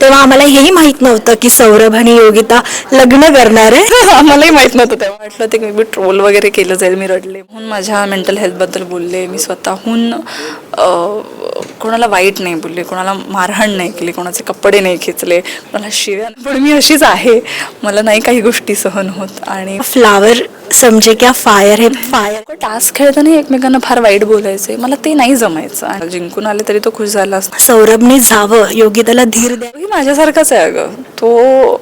तेव्हा आम्हाला हेही माहीत नव्हतं की सौरभ आणि योगिता लग्न करणार. आहे आम्हालाही माहीत नव्हतं. तेव्हा वाटलं ते मी ट्रोल वगैरे केलं जाईल. मी रडले. म्हणून माझ्या मेंटल हेल्थबद्दल बोलले. मी स्वतःहून कोणाला वाईट नाही बोलले. कोणाला मारहाण नाही केली. कोणाचे कपडे नाही खेचले. कोणाला शिव्या. पण मी अशीच आहे. मला नाही काही गोष्टी सहन होत. आणि फ्लावर समजे क्या फायर हे? फायर टास्क खेळताना एकमेकांना फार वाईट बोलायचे. मला ते नाही जमायचं. जिंकून आले तरी तो खुश झाला सौरभने जावं. योगिताला धीर द्या. तोही माझ्यासारखाच आहे अगं. तो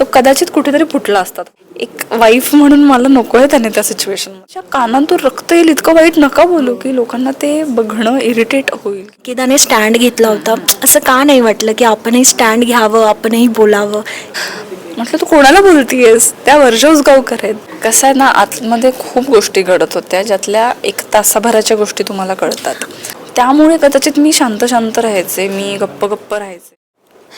तो कदाचित कुठेतरी फुटला असतात एक वाईफ म्हणून मला नको आहे त्याने त्या सिच्युएशन कानातून रक्त येईल इतकं वाईट नका बोलू की लोकांना ते बघणं इरिटेट होईल. की त्याने स्टँड घेतला होता. असं का नाही वाटलं की आपणही स्टँड घ्यावं आपणही बोलावं? म्हटलं तू कोणाला बोलतीयस? त्या वर्षाच गावकर आहेत. कसं आहे ना आतमध्ये खूप गोष्टी घडत होत्या ज्यातल्या एक तासाभराच्या गोष्टी तुम्हाला कळतात. त्यामुळे कदाचित मी शांत शांत राहायचे मी गप्प गप्प राहायचे.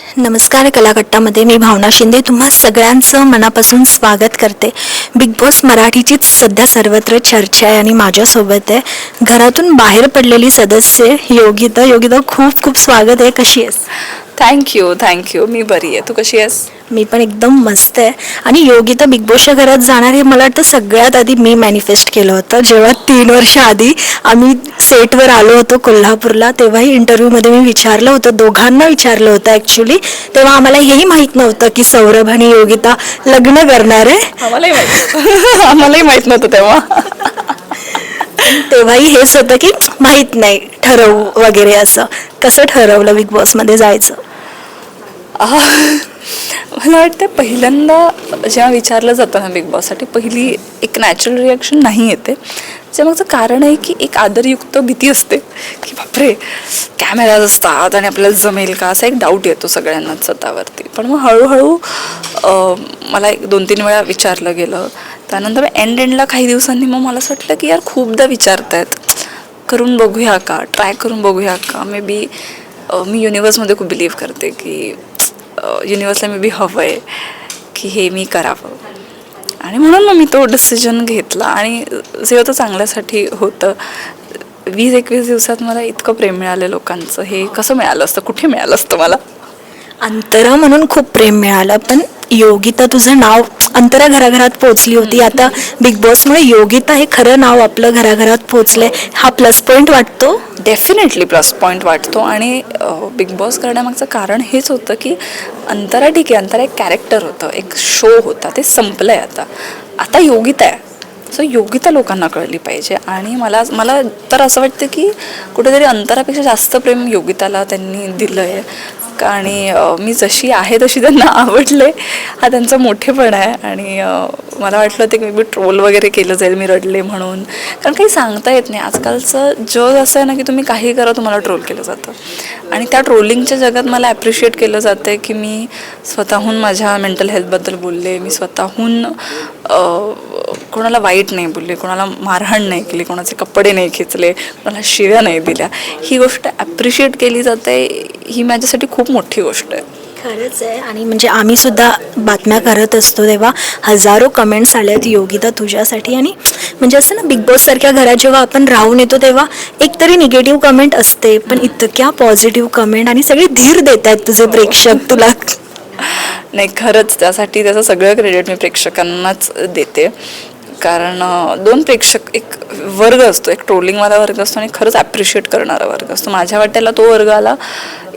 नमस्कार कलाकट्टामध्ये मी भावना शिंदे तुम्हा सगळ्यांचं मनापासून स्वागत करते. बिग बॉस मराठीचीच सध्या सर्वत्र चर्चा आहे आणि माझ्यासोबत आहे. घरातून बाहेर पडलेली सदस्य योगिता. योगिता खूप खूप स्वागत आहे. कशी आहेस? थँक्यू थँक्यू मी बरी आहे. तू कशी आहेस? मी पण एकदम मस्त आहे. आणि योगिता बिग बॉसच्या घरात जाणार हे मला वाटतं सगळ्यात आधी मी मॅनिफेस्ट केलं होतं. जेव्हा तीन वर्ष आधी आम्ही सेटवर आलो होतो कोल्हापूरला तेव्हाही इंटरव्ह्यूमध्ये मी विचारलं होतं. दोघांना विचारलं होतं ॲक्च्युली तेव्हा आम्हाला हेही माहीत नव्हतं की सौरभ आणि योगिता लग्न करणार आहे. आम्हालाही माहीत आम्हालाही माहीत नव्हतं तेव्हा. तेव्हाही हेच होतं की माहीत नाही ठरवू वगैरे असं. कसं ठरवलं बिग बॉसमध्ये जायचं. मला वाटतं पहिल्यांदा जेव्हा विचारलं जातं ना बिग बॉससाठी पहिली एक नॅचरल रिॲक्शन नाही येते. त्यामागचं कारण आहे की एक आदरयुक्त भीती असते. की बापरे कॅमेराज असतात आणि आपल्याला जमेल का? असा एक डाऊट येतो सगळ्यांनाच स्वतःवरती. पण मग हळूहळू मला एक दोन तीन वेळा विचारलं गेलं. त्यानंतर एंड एंडला काही दिवसांनी मग मला असं वाटलं की यार खूपदा विचारतायत. करून बघूया का? ट्राय करून बघूया का? मे बी मी युनिवर्समध्ये खूप बिलीव्ह करते की युनिवर्सला मे बी हवं आहे की हे मी करावं. आणि म्हणून मग मी तो डिसिजन घेतला. आणि जे होतं चांगल्यासाठी होतं वीस एकवीस दिवसात मला इतकं प्रेम मिळालं लोकांचं. हे कसं मिळालं असतं? कुठे मिळालं असतं मला? अंतरा म्हणून खूप प्रेम मिळालं पण योगिता तुझं नाव अंतरा घराघरात पोहोचली होती. आता बिग बॉसमुळे योगिता हे खरं नाव आपलं घराघरात पोहोचलंय. हा प्लस पॉईंट वाटतो? डेफिनेटली प्लस पॉईंट वाटतो. आणि बिग बॉस करण्यामागचं कारण हेच होतं की अंतरा ठीक आहे. अंतरा एक कॅरेक्टर होतं. एक शो होता. ते संपलं आहे आता. आता योगिता आहे. सो योगिता लोकांना कळली पाहिजे. आणि मला मला तर असं वाटतं की कुठेतरी अंतरापेक्षा जास्त प्रेम योगिताला त्यांनी दिलं आहे आणि मी जशी आहे तशी त्यांना आवडले. हा त्यांचा मोठेपण आहे आणि मला वाटलं ते मी ट्रोल वगैरे केलं जाईल मी रडले म्हणून. कारण काही सांगता येत नाही. आजकालचं जग असं आहे ना की तुम्ही काही करा तुम्हाला ट्रोल केलं जातं. आणि त्या ट्रोलिंगच्या जगात मला ॲप्रिशिएट केलं जातं आहे की मी स्वतःहून माझ्या मेंटल हेल्थबद्दल बोलले. मी स्वतःहून कोणाला वाईट नाही बोलले कोणाला मारहाण नाही केली कोणाचे कपडे नाही खेचले कोणाला शिव्या नाही दिल्या. ही गोष्ट ॲप्रिशिएट केली जाते ही माझ्यासाठी खूप मोठी गोष्ट आहे. खरंच आहे. आणि म्हणजे आम्ही सुद्धा बातम्या करत असतो तेव्हा हजारो कमेंट्स आल्यात योगिता तुझ्यासाठी. आणि म्हणजे असं ना बिग बॉस सारख्या घरात जेव्हा आपण राहून येतो तेव्हा एकतरी निगेटिव्ह कमेंट असते. पण इतक्या पॉझिटिव्ह कमेंट आणि सगळे धीर देत आहेत तुझे प्रेक्षक तुला. नाही खरंच त्यासाठी त्याचं सगळं क्रेडिट मी प्रेक्षकांनाच देते. कारण दोन प्रेक्षक एक वर्ग असतो एक ट्रोलिंगवाला वर्ग असतो आणि खरंच ॲप्रिशिएट करणारा वर्ग असतो. माझ्या वाट्याला तो वर्ग आला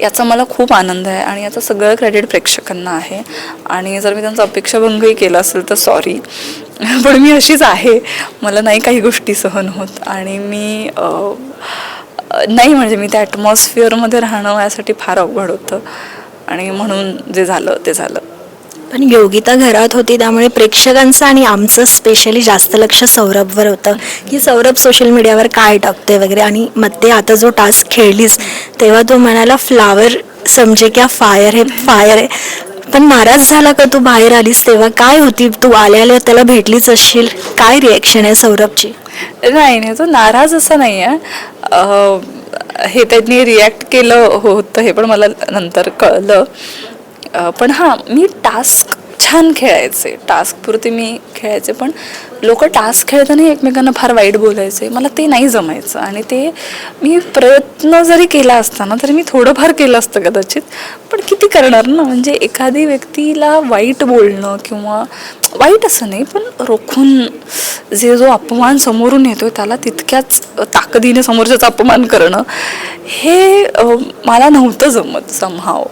याचा मला खूप आनंद आहे आणि याचं सगळं क्रेडिट प्रेक्षकांना आहे. आणि जर मी त्यांचा अपेक्षाभंगही केला असेल तर सॉरी पण मी अशीच आहे. मला नाही काही गोष्टी सहन होत आणि मी नाही म्हणजे मी त्या ॲटमॉस्फिअरमध्ये राहणं यासाठी फार अवघड होतं. आणि म्हणून जे झालं ते झालं. पण योगिता घरात होती त्यामुळे प्रेक्षकांचं आणि आमचं स्पेशली जास्त लक्ष सौरभवर होतं. की सौरभ सोशल मीडियावर काय टाकतोय वगैरे आणि मध्ये आता जो टास्क खेळलीस तेव्हा तो म्हणाला फ्लावर समजे क्या फायर हे फायर आहे पण नाराज झाला का तू बाहेर आलीस तेव्हा? काय होती? तू आल्या आल्या त्याला भेटलीच असशील. काय रिॲक्शन आहे सौरभची? नाही नाही तो नाराज असा नाही आहे. हे त्यांनी रिॲक्ट केलं होतं हे पण मला नंतर कळलं. पण हां मी टास्क छान खेळायचे. टास्कपुरती मी खेळायचे पण लोक टास्क खेळताना एकमेकांना फार वाईट बोलायचे. मला ते नाही जमायचं. आणि ते मी प्रयत्न जरी केला असताना तरी मी थोडंफार केलं असतं कदाचित. पण किती करणार ना? म्हणजे एखादी व्यक्तीला वाईट बोलणं किंवा वाईट असं नाही पण रोखून जे जो अपमान समोरून येतो त्याला तितक्याच ताकदीने समोरच्याचा अपमान करणं हे मला नव्हतं जमत समहाव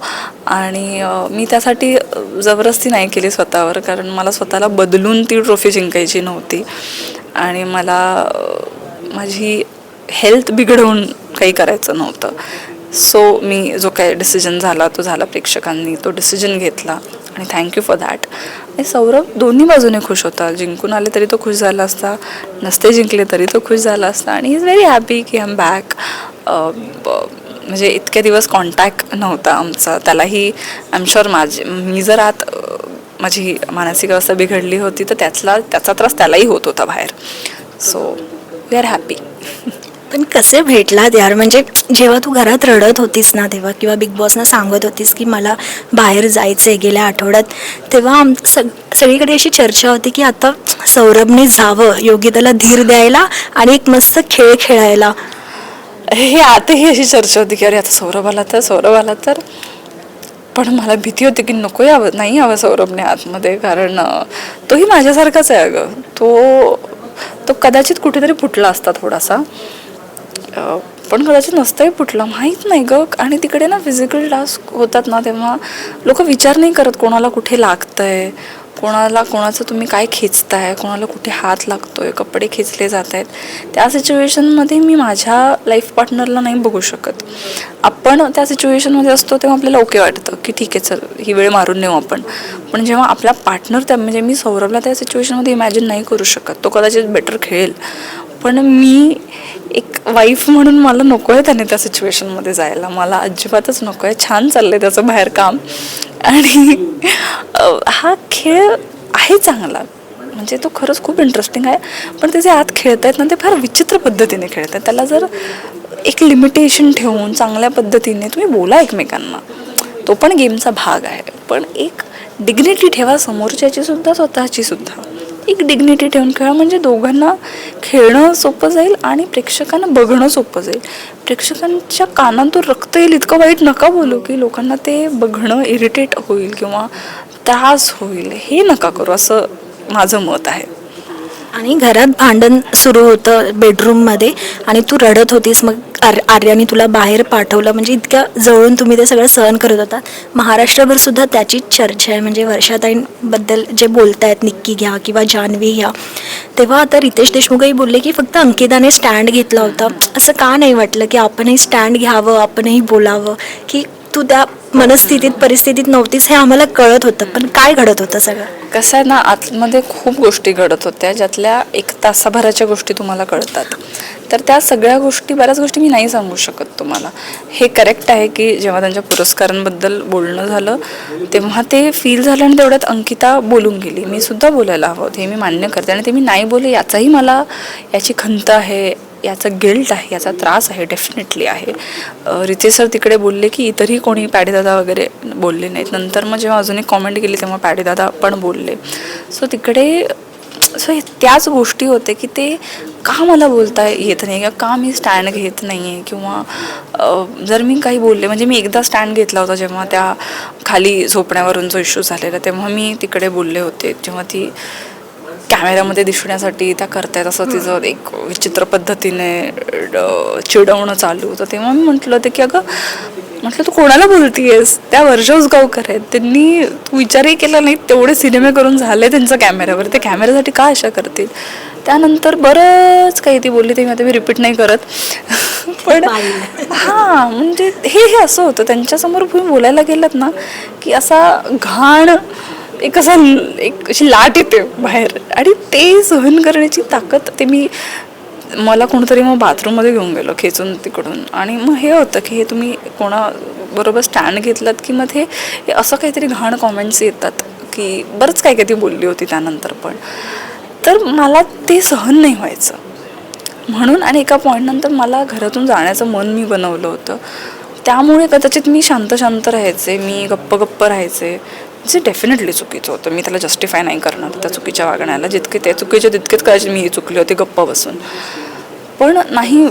आणि मी त्यासाठी जबरदस्ती नाही केली स्वतःवर कारण मला स्वतःला बदलून ती ट्रॉफी जिंकायची नव्हती. आणि मला माझी हेल्थ बिघडवून काही करायचं नव्हतं. सो मी जो काय डिसिजन झाला तो झाला प्रेक्षकांनी. तो डिसिजन घेतला. आणि थँक्यू फॉर दॅट आणि सौरभ दोन्ही बाजूने खुश होता. जिंकून आले तरी तो खुश झाला असता. नसते जिंकले तरी तो खुश झाला असता. आणि इज व्हेरी हॅपी की आय एम बॅक म्हणजे इतके दिवस कॉन्टॅक्ट नव्हता आमचा. त्यालाही आय एम शुअर माझे मी जर आत माझी मानसिक अवस्था बिघडली होती तर त्यातला त्याचा त्रास त्यालाही होत होता बाहेर. सो वी आर हॅपी पण कसे भेटलात यार? म्हणजे जेव्हा तू घरात रडत होतीस ना तेव्हा किंवा बिग बॉसना सांगत होतीस की मला बाहेर जायचं आहे गेल्या आठवड्यात तेव्हा आम सग सगळीकडे अशी चर्चा होती की आता सौरभने जावं योगिताला धीर द्यायला आणि एक मस्त खेळ खेळायला. हे आताही अशी चर्चा होती की अरे आता सौरभ आला तर सौरभ आला तर. पण मला भीती होती की नको यावं नाही यावं सौरभने आतमध्ये कारण तोही माझ्यासारखाच आहे अगं. तो तो कदाचित कुठेतरी फुटला असता थोडासा. पण कदाचित नसतंही फुटला माहीत नाही गं. आणि तिकडे ना फिजिकल टास्क होतात ना तेव्हा लोक विचार नाही करत कोणाला कुठे लागतंय. कोणाला कोणाचं तुम्ही काय खेचताय? कोणाला कुठे हात लागतोय? कपडे खेचले जात आहेत त्या सिच्युएशनमध्ये मी माझ्या लाईफ पार्टनरला नाही बघू शकत. आपण त्या सिच्युएशनमध्ये असतो तेव्हा आपल्याला ओके वाटतं की ठीक आहे चल ही वेळ मारून नेऊ आपण. पण जेव्हा आपला पार्टनर त्या म्हणजे मी सौरभला त्या सिच्युएशनमध्ये इमॅजिन नाही करू शकत. तो कदाचित बेटर खेळेल. पण मी एक वाईफ म्हणून मला नको आहे त्याने त्या सिच्युएशनमध्ये जायला. मला अजिबातच नको आहे छान चाललं आहे त्याचं बाहेर काम. आणि हा खेळ आहे चांगला. म्हणजे तो खरंच खूप इंटरेस्टिंग आहे. पण ते जे आत खेळत आहेत ना ते फार विचित्र पद्धतीने खेळत आहेत त्याला जर एक लिमिटेशन ठेवून चांगल्या पद्धतीने तुम्ही बोला एकमेकांना. तो पण गेमचा भाग आहे. पण एक डिग्निटी ठेवा समोरच्याची सुद्धा स्वतःची सुद्धा. एक डिग्निटी ठेवून खेळा. म्हणजे दोघांना खेळणं सोपं जाईल आणि प्रेक्षकांना बघणं सोपं जाईल. प्रेक्षकांच्या कानांतून रक्त येईल इतकं वाईट नका बोलू की लोकांना ते बघणं इरिटेट होईल किंवा त्रास होईल. हे नका करू. असं माझं मत आहे. आणि घरात भांडण सुरू होतं बेडरूममध्ये आणि तू रडत होतीस. मग आर आर्याने तुला बाहेर पाठवलं. म्हणजे इतक्या जवळून तुम्ही ते सगळं सहन करत होता. महाराष्ट्रभर सुद्धा त्याचीच चर्चा आहे. म्हणजे वर्षाताईंबद्दल जे बोलतायत निक्की घ्या किंवा जान्हवी घ्या. तेव्हा आता रितेश देशमुखही बोलले की फक्त अंकिताने स्टँड घेतला होता. असं का नाही वाटलं की आपणही स्टँड घ्यावं आपणही बोलावं? की तू त्या मनस्थितीत परिस्थितीत नव्हतीस हे आम्हाला कळत होतं. पण काय घडत होतं सगळं? कसं आहे ना आतमध्ये खूप गोष्टी घडत होत्या ज्यातल्या एक तासाभराच्या गोष्टी तुम्हाला कळतात. तर त्या सगळ्या गोष्टी बऱ्याच गोष्टी मी नाही सांगू शकत तुम्हाला. हे करेक्ट आहे की जेव्हा त्यांच्या पुरस्कारांबद्दल बोलणं झालं तेव्हा ते फील झालं आणि तेवढ्यात अंकिता बोलून गेली. मी सुद्धा बोलायला हवं हे मी मान्य करते. आणि ते मी नाही बोले याचाही मला याची खंत आहे याचं गिल्ट आहे याचा त्रास आहे डेफिनेटली आहे. रितेश सर तिकडे बोलले की इतरही कोणी पॅडीदादा वगैरे बोलले नाहीत. नंतर मग जेव्हा अजून एक कॉमेंट केली तेव्हा पॅडीदादा पण बोलले. सो तिकडे सो त्याच गोष्टी होते की ते का मला बोलता येत नाही किंवा का मी स्टँड घेत नाही आहे किंवा जर मी काही बोलले म्हणजे मी एकदा स्टँड घेतला होता जेव्हा त्या खाली झोपण्यावरून जो इश्यू झालेला तेव्हा मी तिकडे बोलले होते. जेव्हा ती कॅमेऱ्यामध्ये दिसण्यासाठी त्या करतायत. असं तिचं एक विचित्र पद्धतीने चिडवणं चालू. होतं तेव्हा मी म्हटलं होतं की अगं म्हटलं तू कोणाला बोलतीयस? त्या वर्ष उसगावकर आहेत. त्यांनी तू विचारही केला नाही. तेवढे सिनेमे करून झाले त्यांचं कॅमेऱ्यावर. ते कॅमेऱ्यासाठी का अशा करतील? त्यानंतर बरंच काही ती बोलली. ते मी आता मी रिपीट नाही करत. पण हां म्हणजे हे हे असं होतं. त्यांच्यासमोर तुम्ही बोलायला गेलात ना की असा घाण एक असं एक अशी लाट येते बाहेर. आणि ते सहन करण्याची ताकद ते मी मला कोणतरी मग बाथरूममध्ये घेऊन गेलो खेचून तिकडून. आणि मग हे होतं की हे तुम्ही कोणा बरोबर स्टँड घेतलात की मग हे असं काहीतरी घाण कॉमेंट्स येतात की बरंच काय काय ती बोलली होती त्यानंतर पण. तर मला ते सहन नाही व्हायचं. म्हणून आणि एका पॉईंटनंतर मला घरातून जाण्याचं मन मी बनवलं होतं. त्यामुळे कदाचित मी शांत शांत राहायचे मी गप्प गप्प राहायचे. जे डेफिनेटली चुकीचं होतं. मी त्याला जस्टिफाय नाही करणार त्या चुकीच्या वागण्याला. जितके ते चुकीचे तितकेच करायचे मी ही चुकली होती गप्प बसून पण नाही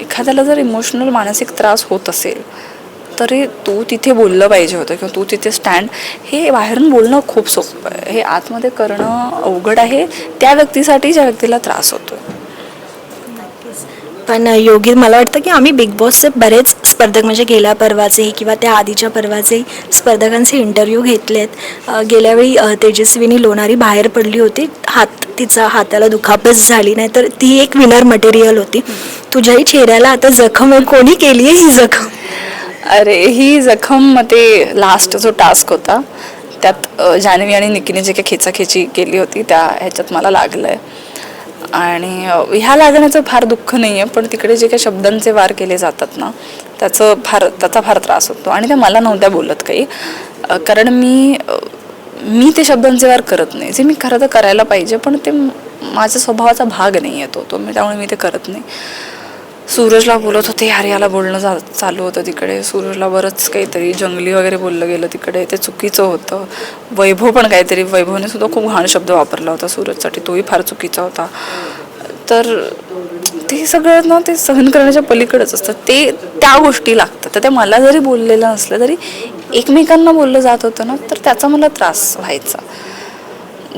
एखाद्याला जर इमोशनल मानसिक त्रास होत असेल तरी तू तिथे बोललं पाहिजे होतं किंवा तू तिथे स्टँड हे बाहेरून बोलणं खूप सोपं आहे. हे आतमध्ये करणं अवघड आहे. त्या व्यक्तीसाठी ज्या व्यक्तीला त्रास होतो पण योगी मला वाटतं की आम्ही बिग बॉसचे बरेच स्पर्धक म्हणजे गेल्या पर्वाचे किंवा त्या आधीच्या पर्वाचे स्पर्धकांचे इंटरव्ह्यू घेतलेत. आहेत गेल्यावेळी अ, तेजस्विनी लोणारी बाहेर पडली होती. हात तिचा हाताला दुखापत झाली नाही तर ती एक विनर मटेरियल होती. तुझ्याही चेहऱ्याला आता जखम आहे. कोणी केली आहे ही जखम? अरे ही जखम ते लास्ट जो टास्क होता त्यात जान्हवी आणि निकीने जे काही खेचाखेची केली होती त्या ह्याच्यात मला लागलं आहे आणि ह्या लागण्याचं फार दुःख नाही आहे पण तिकडे जे काही शब्दांचे वार केले जातात ना त्याचं फार त्याचा फार त्रास होतो. आणि त्या मला नव्हत्या बोलत काही. कारण मी मी ते शब्दांचे वार करत नाही. जे मी खरं तर करायला पाहिजे पण ते माझ्या स्वभावाचा भाग नाही आहे तो. तो मी त्यामुळे मी ते करत नाही. सूरजला बोलत होते आर्याला बोलणं जा चालू होतं तिकडे. सूरजला बरंच काहीतरी जंगली वगैरे बोललं गेलं तिकडे. ते चुकीचं होतं. वैभव पण काहीतरी वैभवने सुद्धा खूप घाण शब्द वापरला होता सूरजसाठी. तोही फार चुकीचा होता. तर ते सगळं ना ते सहन करण्याच्या पलीकडेच असतं. ते त्या गोष्टी लागतात. तर ते मला जरी बोललेलं नसलं तरी एकमेकांना बोललं जात होतं ना तर त्याचा मला त्रास व्हायचा.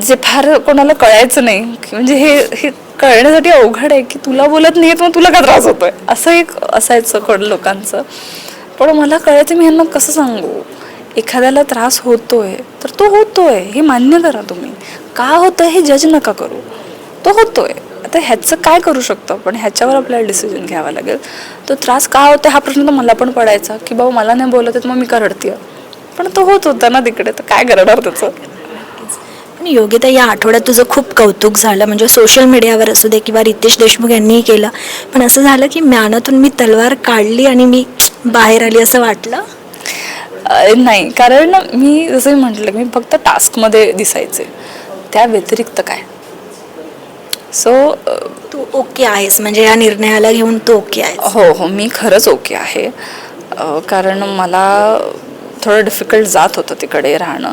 जे फार कोणाला कळायचं नाही की म्हणजे हे हे कळण्यासाठी अवघड आहे की तुला बोलत नाही मग तुला का त्रास होतोय? असं एक असायचं कड लोकांचं. पण मला कळायचं मी ह्यांना कसं सांगू? एखाद्याला त्रास होतोय तर तो होतोय हे मान्य करा तुम्ही. का होतं हे जज नका करू. तो होतोय. आता ह्याचं काय करू शकतो आपण? ह्याच्यावर आपल्याला डिसिजन घ्यावा लागेल. तो त्रास का होतोय हा प्रश्न तर मला पण पडायचा की बाबा मला नाही बोलत आहे तर मग मी करडते पण तो होत होता ना तिकडे तर काय करणार त्याचं? योगिता या आठवड्यात तुझं खूप कौतुक झालं. म्हणजे सोशल मीडियावर असू दे किंवा रितेश देशमुख यांनीही केलं. पण असं झालं की म्यानातून मी तलवार काढली आणि मी बाहेर आली असं वाटलं? नाही. कारण मी जसं म्हटलं मी फक्त टास्कमध्ये दिसायचे. त्या व्यतिरिक्त काय? सो तू ओके आहेस. म्हणजे या निर्णयाला घेऊन तू ओके आहेस. हो हो. मी खरंच ओके आहे. कारण मला थोडं डिफिकल्ट जात होतं तिकडे राहणं.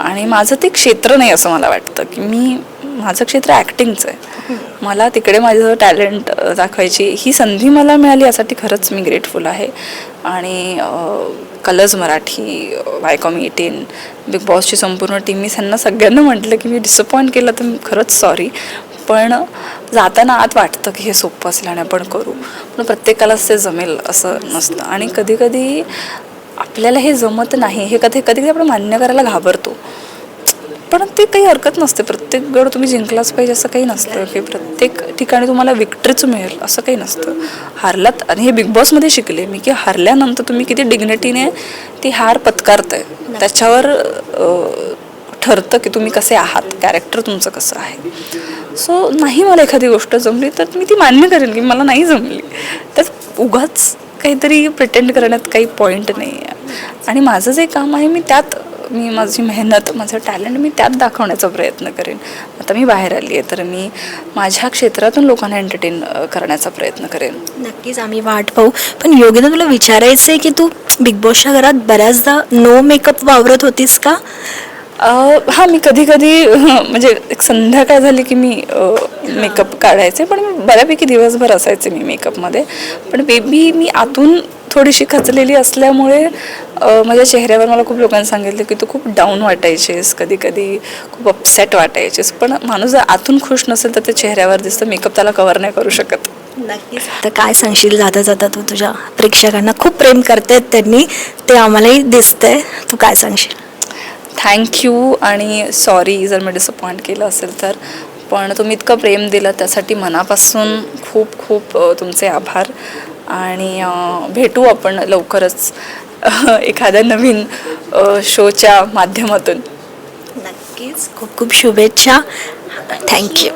आणि माझं ते क्षेत्र नाही असं मला वाटतं की मी माझं क्षेत्र ॲक्टिंगचं आहे. मला तिकडे माझं टॅलेंट दाखवायची ही संधी मला मिळाली यासाठी खरंच मी ग्रेटफुल आहे. आणि Colors Marathi Viacom eighteen Bigg बॉसची संपूर्ण टीम मी त्यांना सगळ्यांना म्हटलं की मी डिसअपॉइंट केलं तर खरंच सॉरी पण जाताना आत वाटतं की हे सोपं असल्याने आपण करू. पण प्रत्येकालाच ते जमेल असं नसतं. आणि कधीकधी आपल्याला हे जमत नाही. हे कधी कधी आपण मान्य करायला घाबरतो. पण ते काही हरकत नसते. प्रत्येक गड तुम्ही जिंकलाच पाहिजे असं काही नसतं. की प्रत्येक ठिकाणी तुम्हाला विक्ट्रीच मिळेल असं काही नसतं. हारलात आणि हे बिग बॉसमध्ये शिकले. मी की हारल्यानंतर तुम्ही किती डिग्निटीने ती हार पत्कारताय. त्याच्यावर ठरतं की तुम्ही कसे आहात. कॅरेक्टर तुमचं कसं आहे. सो नाही मला एखादी गोष्ट जमली तर मी ती मान्य करेन की मला नाही जमली. तर उगाच काहीतरी प्रिटेंड करण्यात काही पॉईंट नाही आहे आणि माझं जे काम आहे मी त्यात मी माझी मेहनत माझं टॅलेंट मी त्यात दाखवण्याचा प्रयत्न करेन. आता मी बाहेर आली आहे तर मी माझ्या क्षेत्रातून लोकांना एंटरटेन करण्याचा प्रयत्न करेन. नक्कीच आम्ही वाट पाहू. पण योगीनं तुला विचारायचं आहे की तू बिग बॉसच्या घरात बऱ्याचदा नो मेकअप वावरत होतीस का? हां मी कधी कधी म्हणजे एक संध्याकाळ झाली की मी मेकअप काढायचे पण बऱ्यापैकी दिवसभर असायचे मी मेकअपमध्ये पण बेबी मी आतून थोडीशी खचलेली असल्यामुळे माझ्या चेहऱ्यावर मला खूप लोकांनी सांगितलं की तू खूप डाऊन वाटायचीस कधी कधी खूप अपसेट वाटायचीस. पण माणूस जर आतून खुश नसेल तर ते चेहऱ्यावर दिसतं मेकअप त्याला कव्हर नाही करू शकत. नक्कीच. तर काय सांगशील? जाता जाता तू तुझ्या प्रेक्षकांना खूप प्रेम करतायत त्यांनी ते आम्हालाही दिसतंय. तू काय सांगशील? थँक्यू आणि सॉरी जर मी डिसअपॉइंट केलं असेल तर. पण तुम्ही इतकं प्रेम दिलं त्यासाठी मनापासून खूप खूप तुमचे आभार. आणि भेटू आपण लवकरच एखाद्या नवीन शोच्या माध्यमातून. नक्कीच. खूप खूप शुभेच्छा. थँक्यू